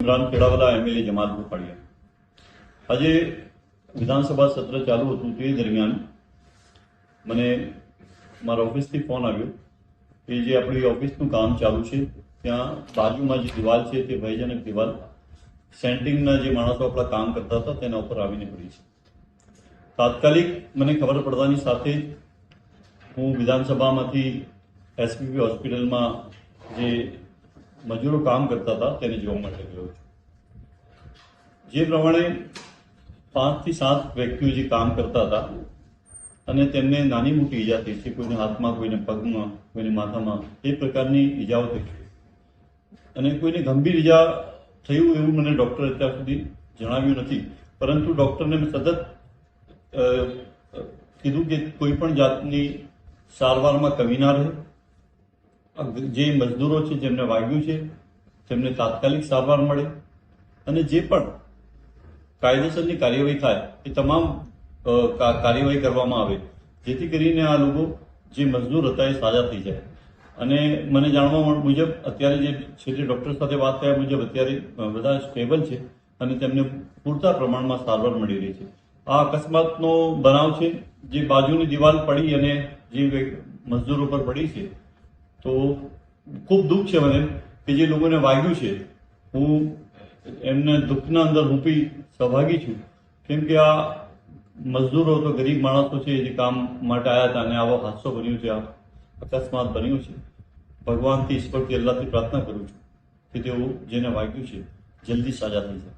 Imran Khedawala MLA Jamat Kupadiya આજે વિધાનસભા સત્ર ચાલુ હતું તે દરમિયાન મને મારા ઓફિસથી ફોન આવ્યો કે જે આપણી ઓફિસનું કામ ચાલુ છે, ત્યાં બાજુમાં જે દિવાલ છે તે ભયજનક દિવાલ, સેન્ટિંગના જે માણસો આપણા કામ કરતા હતા તેના ઉપર આવીને પડી છે. તાત્કાલિક મને ખબર પડતાની સાથે જ હું વિધાનસભામાંથી એસપીપી હોસ્પિટલમાં જે મજૂરો કામ કરતા હતા, તેને જોવા માટે ગયો છું. જે પ્રમાણે પાંચથી સાત વ્યક્તિઓ જે કામ કરતા હતા અને તેમને નાની મોટી ઈજા થઈ છે, કોઈને હાથમાં, કોઈને પગમાં, કોઈને માથામાં, એ પ્રકારની ઈજાઓ થઈ છે. અને કોઈને ગંભીર ઈજા થયું એવું મને ડૉક્ટર અત્યાર સુધી જણાવ્યું નથી, પરંતુ ડૉક્ટરને મેં સતત કીધું કે કોઈ પણ જાતની સારવારમાં કમી ના રહે જે મજદૂરો છે, જેમને વાગ્યું છે તેમને તાત્કાલિક સારવાર મળે અને જે પણ કાયદેસરની કાર્યવાહી થાય, એ તમામ કાર્યવાહી કરવામાં આવે. જેથી કરીને આ લોકો, જે મજદૂર હતા, એ સાજા થઈ જાય. અને મને જાણવા મુજબ અત્યારે જે છે તે ડૉક્ટર સાથે વાત થયા મુજબ અત્યારે બધા સ્ટેબલ છે અને તેમને પૂરતા પ્રમાણમાં સારવાર મળી રહી છે. આ અકસ્માતનો બનાવ છે, જે બાજુની દિવાલ પડી અને જે મજદૂરો પર પડી છે તો ખૂબ દુઃખ છે મને કે જે લોકોને વાગ્યું છે. હું એમને દુઃખના અંદર રૂપી સહભાગી છું. કેમ કે આ મજદૂરો તો ગરીબ માણસો છે જે કામ માટે આવ્યા હતા અને આવો હાદસો બન્યો છે, આ અકસ્માત બન્યો છે. ભગવાનથી ઈશ્વરથી અલ્લાહથી પ્રાર્થના કરું છું કે તેઓ જેને વાગ્યું છે, જલ્દી સાજા થઈ જાય.